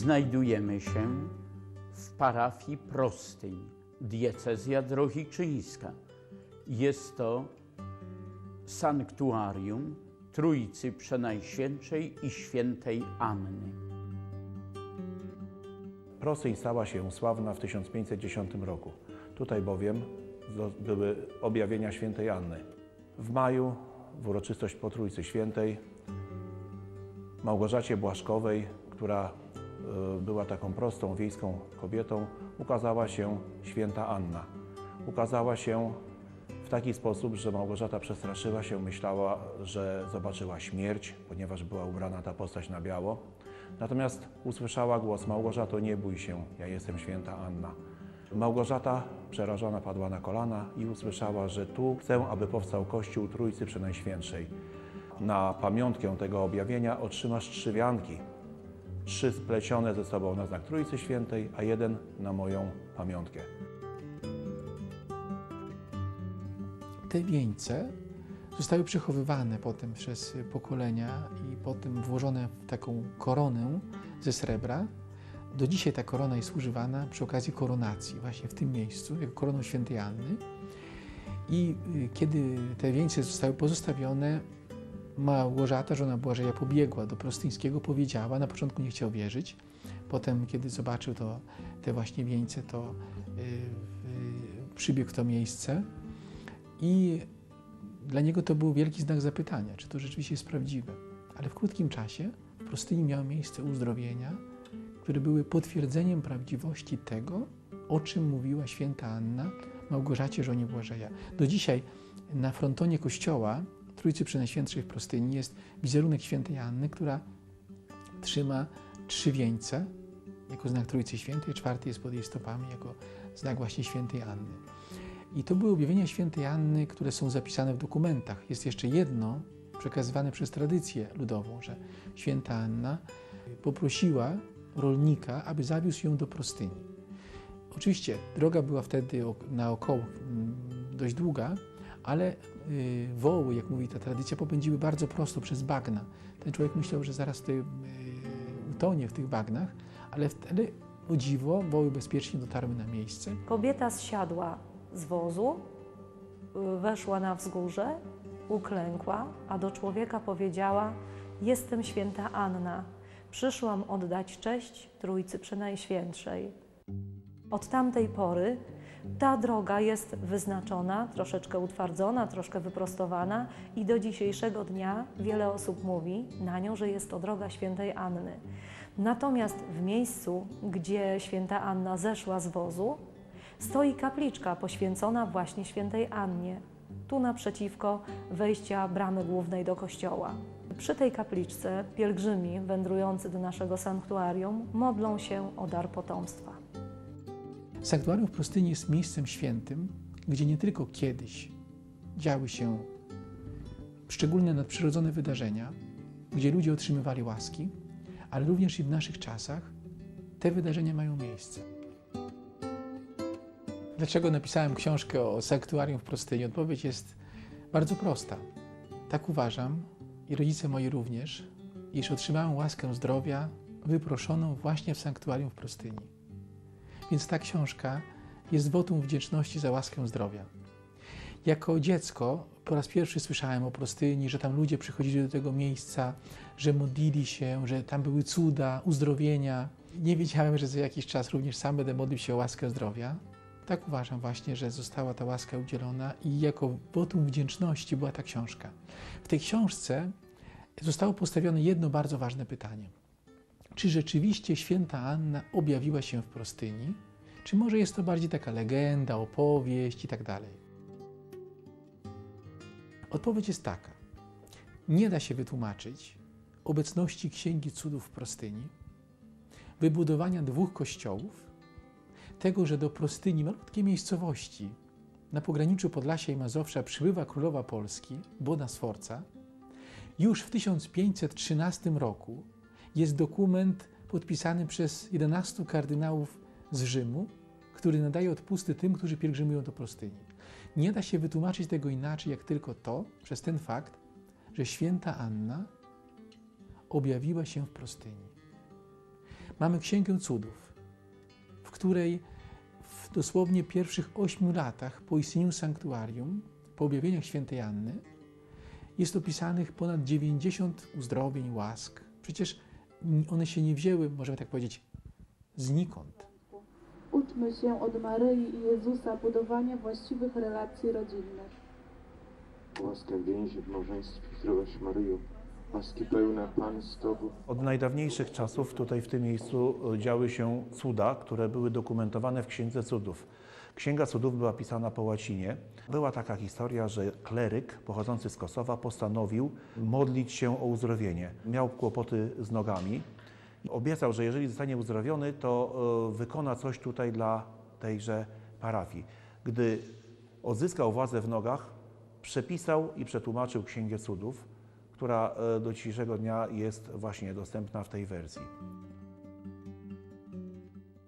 Znajdujemy się w parafii Prostyń, diecezja drohiczyńska. Jest to sanktuarium Trójcy Przenajświętszej i Świętej Anny. Prostyń stała się sławna w 1510 roku. Tutaj bowiem były objawienia świętej Anny. W maju w uroczystość po Trójcy Świętej Małgorzacie Błaszkowej, która była taką prostą wiejską kobietą, ukazała się święta Anna. Ukazała się w taki sposób, że Małgorzata przestraszyła się, myślała, że zobaczyła śmierć, ponieważ była ubrana ta postać na biało. Natomiast usłyszała głos: Małgorzato, nie bój się, ja jestem święta Anna. Małgorzata przerażona padła na kolana i usłyszała, że tu chcę, aby powstał Kościół Trójcy Przenajświętszej. Na pamiątkę tego objawienia otrzymasz trzy wianki, trzy splecione ze sobą na znak Trójcy Świętej, a jeden na moją pamiątkę. Te wieńce zostały przechowywane potem przez pokolenia i potem włożone w taką koronę ze srebra. Do dzisiaj ta korona jest używana przy okazji koronacji, właśnie w tym miejscu, jako koroną świętej Anny. I y, kiedy te wieńce zostały pozostawione, Małgorzata, żona Błażeja, pobiegła do Prostyńskiego, powiedziała, na początku nie chciał wierzyć, potem kiedy zobaczył to, te właśnie wieńce, to y, y, przybiegł w to miejsce i dla niego to był wielki znak zapytania, czy to rzeczywiście jest prawdziwe. Ale w krótkim czasie w Prostyni miały miejsce uzdrowienia, które były potwierdzeniem prawdziwości tego, o czym mówiła święta Anna Małgorzacie, żonie Błażeja. Do dzisiaj na frontonie kościoła Trójcy Przenajświętszej w Prostyni jest wizerunek świętej Anny, która trzyma trzy wieńce jako znak Trójcy Świętej, czwarty jest pod jej stopami jako znak właśnie świętej Anny. I to były objawienia świętej Anny, które są zapisane w dokumentach. Jest jeszcze jedno przekazywane przez tradycję ludową, że święta Anna poprosiła rolnika, aby zawiózł ją do Prostyni. Oczywiście droga była wtedy o- naokoło mm, dość długa, ale y, woły, jak mówi ta tradycja, popędziły bardzo prosto przez bagna. Ten człowiek myślał, że zaraz tutaj y, utonie w tych bagnach, ale wtedy, o dziwo, woły bezpiecznie dotarły na miejsce. Kobieta zsiadła z wozu, y, weszła na wzgórze, uklękła, a do człowieka powiedziała: Jestem święta Anna, przyszłam oddać cześć Trójcy Przenajświętszej. Od tamtej pory ta droga jest wyznaczona, troszeczkę utwardzona, troszkę wyprostowana i do dzisiejszego dnia wiele osób mówi na nią, że jest to droga świętej Anny. Natomiast w miejscu, gdzie święta Anna zeszła z wozu, stoi kapliczka poświęcona właśnie świętej Annie, tu naprzeciwko wejścia bramy głównej do kościoła. Przy tej kapliczce pielgrzymi wędrujący do naszego sanktuarium modlą się o dar potomstwa. Sanktuarium w Prostyni jest miejscem świętym, gdzie nie tylko kiedyś działy się szczególne nadprzyrodzone wydarzenia, gdzie ludzie otrzymywali łaski, ale również i w naszych czasach te wydarzenia mają miejsce. Dlaczego napisałem książkę o sanktuarium w Prostyni? Odpowiedź jest bardzo prosta. Tak uważam i rodzice moi również, iż otrzymałem łaskę zdrowia wyproszoną właśnie w sanktuarium w Prostyni. Więc ta książka jest wotum wdzięczności za łaskę zdrowia. Jako dziecko po raz pierwszy słyszałem o Prostyni, że tam ludzie przychodzili do tego miejsca, że modlili się, że tam były cuda, uzdrowienia. Nie wiedziałem, że za jakiś czas również sam będę modlił się o łaskę zdrowia. Tak uważam właśnie, że została ta łaska udzielona i jako wotum wdzięczności była ta książka. W tej książce zostało postawione jedno bardzo ważne pytanie. Czy rzeczywiście święta Anna objawiła się w Prostyni? Czy może jest to bardziej taka legenda, opowieść i tak? Odpowiedź jest taka. Nie da się wytłumaczyć obecności Księgi Cudów w Prostyni, wybudowania dwóch kościołów, tego, że do Prostyni, malutkiej miejscowości na pograniczu Podlasia i Mazowsza przybywa królowa Polski, Bona Sforca, już w 1513 roku jest dokument podpisany przez 11 kardynałów z Rzymu, który nadaje odpusty tym, którzy pielgrzymują do Prostyni. Nie da się wytłumaczyć tego inaczej, jak tylko to, przez ten fakt, że święta Anna objawiła się w Prostyni. mamy Księgę Cudów, w której w dosłownie pierwszych ośmiu latach po istnieniu sanktuarium, po objawieniach świętej Anny, jest opisanych ponad 90 uzdrowień, łask. Przecież one się nie wzięły, możemy tak powiedzieć, znikąd. Uczmy się od Maryi i Jezusa budowania właściwych relacji rodzinnych. Łaskaw więzi w małżeństwie, zdrowaś Maryjo, łaski pełna Pan z Tobą, Od najdawniejszych czasów tutaj w tym miejscu działy się cuda, które były dokumentowane w Księdze Cudów. Księga Cudów była pisana po łacinie. Była taka historia, że kleryk pochodzący z Kosowa postanowił modlić się o uzdrowienie. Miał kłopoty z nogami. Obiecał, że jeżeli zostanie uzdrowiony, to e, wykona coś tutaj dla tejże parafii. Gdy odzyskał władzę w nogach, przepisał i przetłumaczył Księgę Cudów, która e, do dzisiejszego dnia jest właśnie dostępna w tej wersji.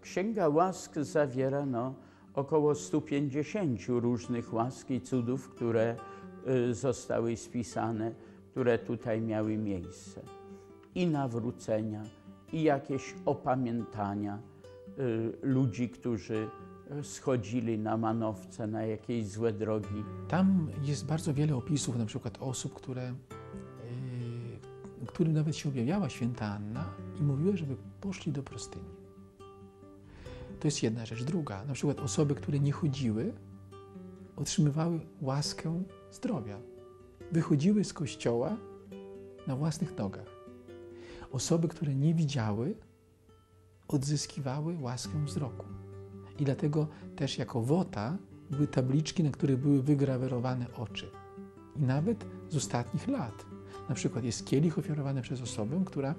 Księga Łask zawiera no, około 150 różnych łask i cudów, które y, zostały spisane, które tutaj miały miejsce. I nawrócenia, i jakieś opamiętania y, ludzi, którzy schodzili na manowce, na jakieś złe drogi. Tam jest bardzo wiele opisów, na przykład osób, które, którym nawet się objawiała święta Anna i mówiła, żeby poszli do prostyni. To jest jedna rzecz. Druga, na przykład osoby, które nie chodziły, otrzymywały łaskę zdrowia. Wychodziły z kościoła na własnych nogach. Osoby, które nie widziały, odzyskiwały łaskę wzroku. I dlatego też jako wota były tabliczki, na których były wygrawerowane oczy. I nawet z ostatnich lat. Na przykład jest kielich ofiarowany przez osobę, która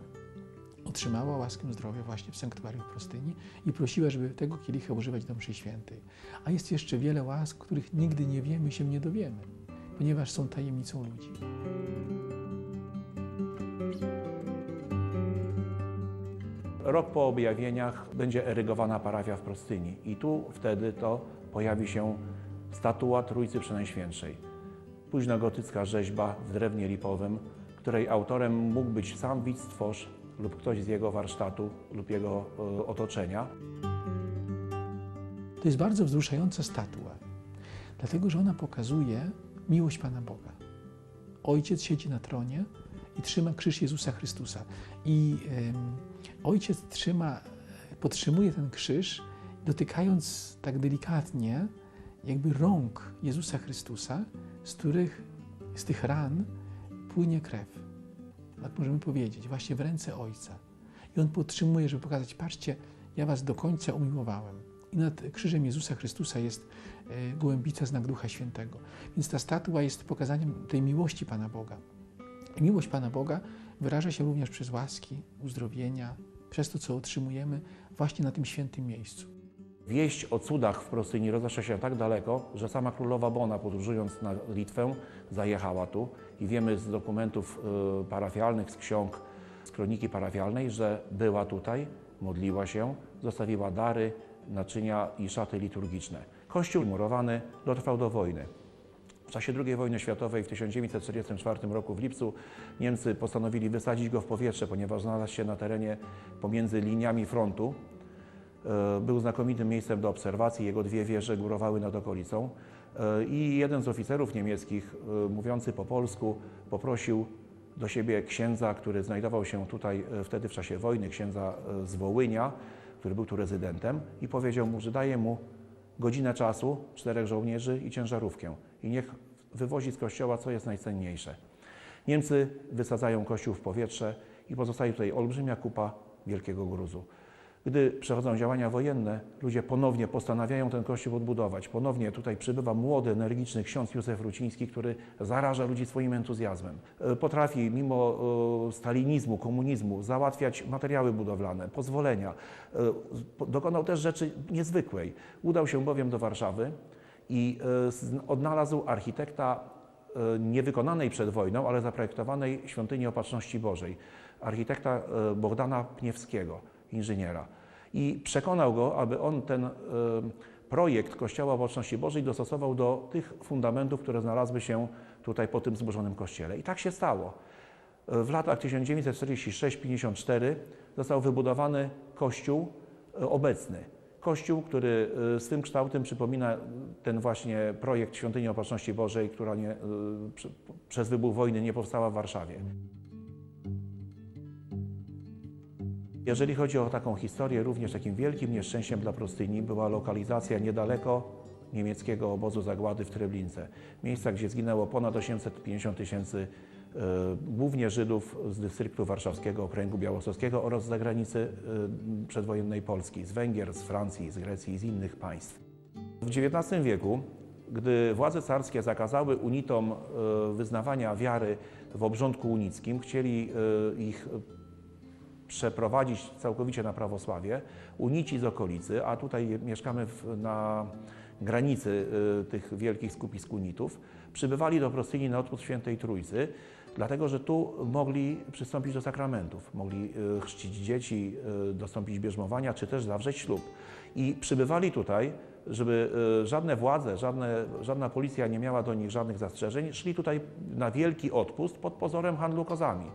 otrzymała łaskę zdrowia właśnie w sanktuarium Prostyni i prosiła, żeby tego kielicha używać do mszy świętej. A jest jeszcze wiele łask, których nigdy nie wiemy się nie dowiemy, ponieważ są tajemnicą ludzi. Rok po objawieniach będzie erygowana parafia w Prostyni i tu wtedy to pojawi się statua Trójcy Przenajświętszej. Późnogotycka rzeźba w drewnie lipowym, której autorem mógł być sam widz tworz lub ktoś z jego warsztatu lub jego e, otoczenia. To jest bardzo wzruszająca statua, dlatego że ona pokazuje miłość Pana Boga. Ojciec siedzi na tronie i trzyma krzyż Jezusa Chrystusa. I ojciec trzyma, podtrzymuje ten krzyż, dotykając tak delikatnie jakby rąk Jezusa Chrystusa, z których, z tych ran płynie krew. Tak możemy powiedzieć, właśnie w ręce Ojca. I on podtrzymuje, żeby pokazać, patrzcie, ja was do końca umiłowałem. I nad krzyżem Jezusa Chrystusa jest e, gołębica, znak Ducha Świętego. Więc ta statua jest pokazaniem tej miłości Pana Boga. I miłość Pana Boga wyraża się również przez łaski, uzdrowienia, przez to, co otrzymujemy właśnie na tym świętym miejscu. Wieść o cudach w Prostyni rozeszła się tak daleko, że sama królowa Bona, podróżując na Litwę, zajechała tu i wiemy z dokumentów y, parafialnych, z ksiąg, z kroniki parafialnej, że była tutaj, modliła się, zostawiła dary, naczynia i szaty liturgiczne. Kościół murowany dotrwał do wojny. W czasie II wojny światowej w 1944 roku w lipcu Niemcy postanowili wysadzić go w powietrze, ponieważ znalazł się na terenie pomiędzy liniami frontu. E, Był znakomitym miejscem do obserwacji, jego dwie wieże górowały nad okolicą. E, I jeden z oficerów niemieckich, e, mówiący po polsku, poprosił do siebie księdza, który znajdował się tutaj wtedy w czasie wojny, księdza z Wołynia, który był tu rezydentem, i powiedział mu, że daje mu godzinę czasu, czterech żołnierzy i ciężarówkę. I niech wywozi z kościoła, co jest najcenniejsze. Niemcy wysadzają kościół w powietrze i pozostaje tutaj olbrzymia kupa wielkiego gruzu. Gdy przechodzą działania wojenne, ludzie ponownie postanawiają ten kościół odbudować. Ponownie tutaj przybywa młody, energiczny ksiądz Józef Ruciński, który zaraża ludzi swoim entuzjazmem. E, Potrafi mimo e, stalinizmu, komunizmu załatwiać materiały budowlane, pozwolenia. E, Dokonał też rzeczy niezwykłej. Udał się bowiem do Warszawy i odnalazł architekta niewykonanej przed wojną, ale zaprojektowanej świątyni Opatrzności Bożej. Architekta Bogdana Pniewskiego, inżyniera. I przekonał go, aby on ten e, projekt Kościoła Opatrzności Bożej dostosował do tych fundamentów, które znalazły się tutaj po tym zburzonym kościele. I tak się stało. W latach 1946-54 został wybudowany kościół e, obecny. Kościół, który e, swym kształtem przypomina ten właśnie projekt Świątyni Opatrzności Bożej, która nie, e, prze- przez wybuch wojny nie powstała w Warszawie. Jeżeli chodzi o taką historię, również takim wielkim nieszczęściem dla Prostyni była lokalizacja niedaleko niemieckiego obozu zagłady w Treblince. Miejsca, gdzie zginęło ponad 850 tysięcy e, głównie Żydów z dystryktu warszawskiego, okręgu białostockiego oraz z zagranicy e, przedwojennej Polski, z Węgier, z Francji, z Grecji i z innych państw. W XIX wieku, gdy władze carskie zakazały unitom e, wyznawania wiary w obrządku unickim, chcieli ich przeprowadzić całkowicie na prawosławie, unici z okolicy, a tutaj mieszkamy w, na granicy y, tych wielkich skupisk unitów, przybywali do Prostyni na odpust Świętej Trójcy, dlatego że tu mogli przystąpić do sakramentów, mogli y, chrzcić dzieci, y, dostąpić bierzmowania, czy też zawrzeć ślub. I przybywali tutaj, żeby y, żadne władze, żadne, żadna policja nie miała do nich żadnych zastrzeżeń, szli tutaj na wielki odpust pod pozorem handlu kozami.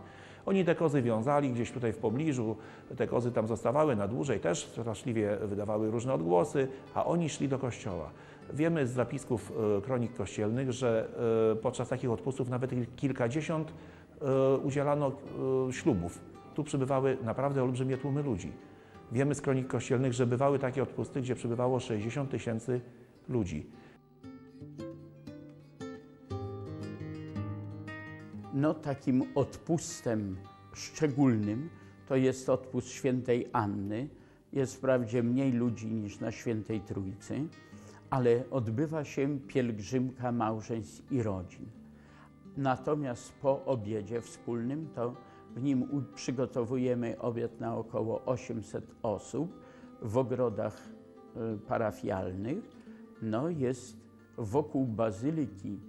Oni te kozy wiązali gdzieś tutaj w pobliżu, te kozy tam zostawały na dłużej, też straszliwie wydawały różne odgłosy, a oni szli do kościoła. Wiemy z zapisków e, kronik kościelnych, że e, podczas takich odpustów nawet kilkadziesiąt e, udzielano ślubów. Tu przybywały naprawdę olbrzymie tłumy ludzi. Wiemy z kronik kościelnych, że bywały takie odpusty, gdzie przybywało 60 tysięcy ludzi. No takim odpustem szczególnym to jest odpust świętej Anny. Jest wprawdzie mniej ludzi niż na świętej Trójcy, ale odbywa się pielgrzymka małżeństw i rodzin. Natomiast po obiedzie wspólnym to w nim przygotowujemy obiad na około 800 osób w ogrodach y, parafialnych. No jest wokół bazyliki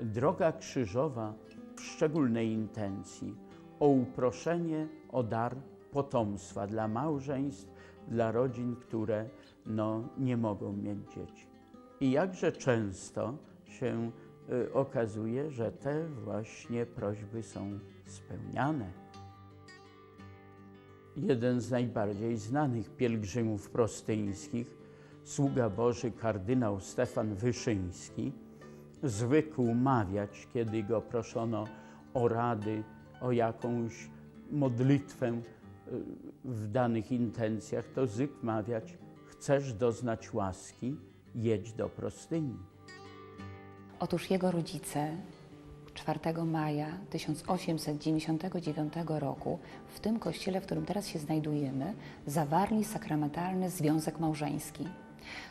droga krzyżowa w szczególnej intencji o uproszenie, o dar potomstwa dla małżeństw, dla rodzin, które no, nie mogą mieć dzieci. I jakże często się y, okazuje, że te właśnie prośby są spełniane. Jeden z najbardziej znanych pielgrzymów prostyńskich, sługa Boży kardynał Stefan Wyszyński, zwykł mawiać, kiedy go proszono o rady, o jakąś modlitwę y, w danych intencjach, to zwykł mawiać: Chcesz doznać łaski, jedź do prostyni. Otóż jego rodzice 4 maja 1899 roku w tym kościele, w którym teraz się znajdujemy, zawarli sakramentalny związek małżeński.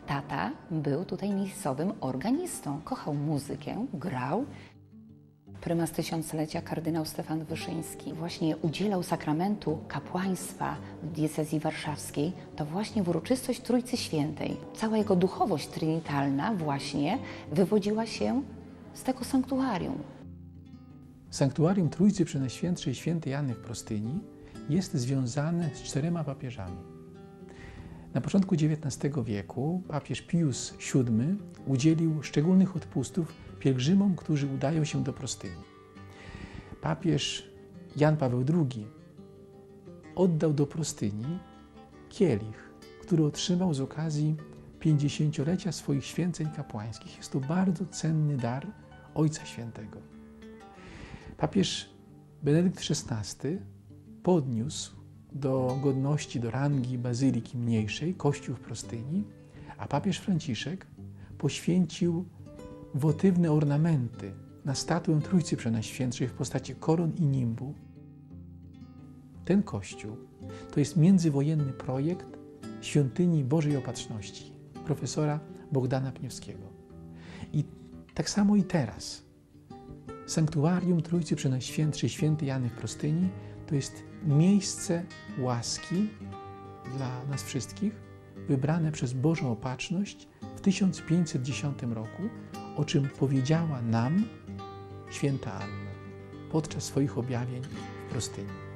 Tata był tutaj miejscowym organistą, kochał muzykę, grał. Prymas tysiąclecia, kardynał Stefan Wyszyński, właśnie udzielał sakramentu kapłaństwa w diecezji warszawskiej, to właśnie w uroczystość Trójcy Świętej. Cała jego duchowość trinitalna właśnie wywodziła się z tego sanktuarium. Sanktuarium Trójcy Przenajświętszej Świętej Anny w Prostyni jest związane z czterema papieżami. Na początku XIX wieku papież Pius VII udzielił szczególnych odpustów pielgrzymom, którzy udają się do Prostyni. Papież Jan Paweł II oddał do Prostyni kielich, który otrzymał z okazji 50-lecia swoich święceń kapłańskich. Jest to bardzo cenny dar Ojca Świętego. Papież Benedykt XVI podniósł do godności, do rangi bazyliki mniejszej kościół w Prostyni, a papież Franciszek poświęcił wotywne ornamenty na statuę Trójcy Przenajświętszej w postaci koron i nimbu. Ten kościół to jest międzywojenny projekt Świątyni Bożej Opatrzności profesora Bogdana Pniewskiego. I tak samo i teraz Sanktuarium Trójcy Przenajświętszej Świętej Jany w Prostyni to jest miejsce łaski dla nas wszystkich, wybrane przez Bożą Opatrzność w 1510 roku, o czym powiedziała nam święta Anna podczas swoich objawień w Prostyni.